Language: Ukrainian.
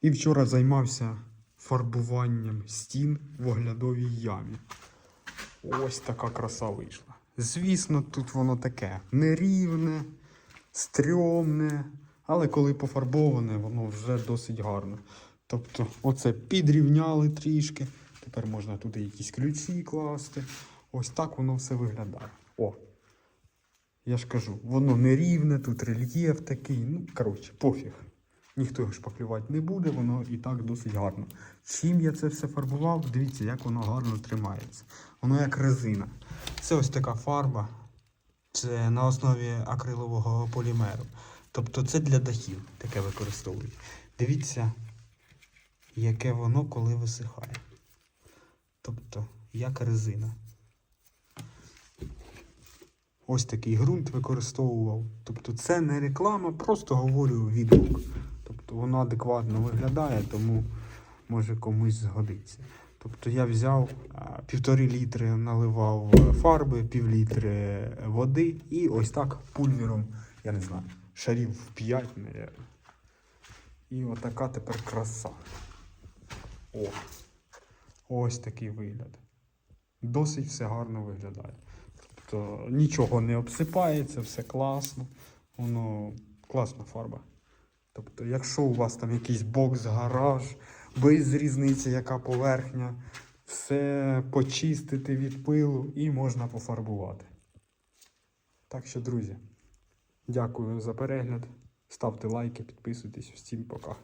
І вчора займався фарбуванням стін в оглядовій ямі. Ось така краса вийшла. Звісно, тут воно таке нерівне, стрьомне, але коли пофарбоване, воно вже досить гарно. Тобто, оце підрівняли трішки. Тепер можна туди якісь ключі класти. Ось так воно все виглядає. О! Я ж кажу, воно нерівне, тут рельєф такий. Ну, коротше, пофіг. Ніхто його шпаклювати не буде, воно і так досить гарно. Чим я це все фарбував, дивіться, як воно гарно тримається. Воно як резина. Це ось така фарба. Це на основі акрилового полімеру. Тобто це для дахів таке використовують. Дивіться, яке воно коли висихає. Тобто, як резина. Ось такий ґрунт використовував. Тобто це не реклама, просто говорю відгук. Воно адекватно виглядає, тому може комусь згодиться. Тобто я взяв півтори літри наливав е, фарби, пів літри води і ось так пульвером, я не знаю, шарів в 5, мабуть. І отака тепер краса. О! Ось такий вигляд. Досить все гарно виглядає. Тобто нічого не обсипається, все класно. Воно класна фарба. Тобто, якщо у вас там якийсь бокс, гараж, без різниці, яка поверхня, все почистити від пилу і можна пофарбувати. Так що, друзі, дякую за перегляд. Ставте лайки, підписуйтесь. Всім пока.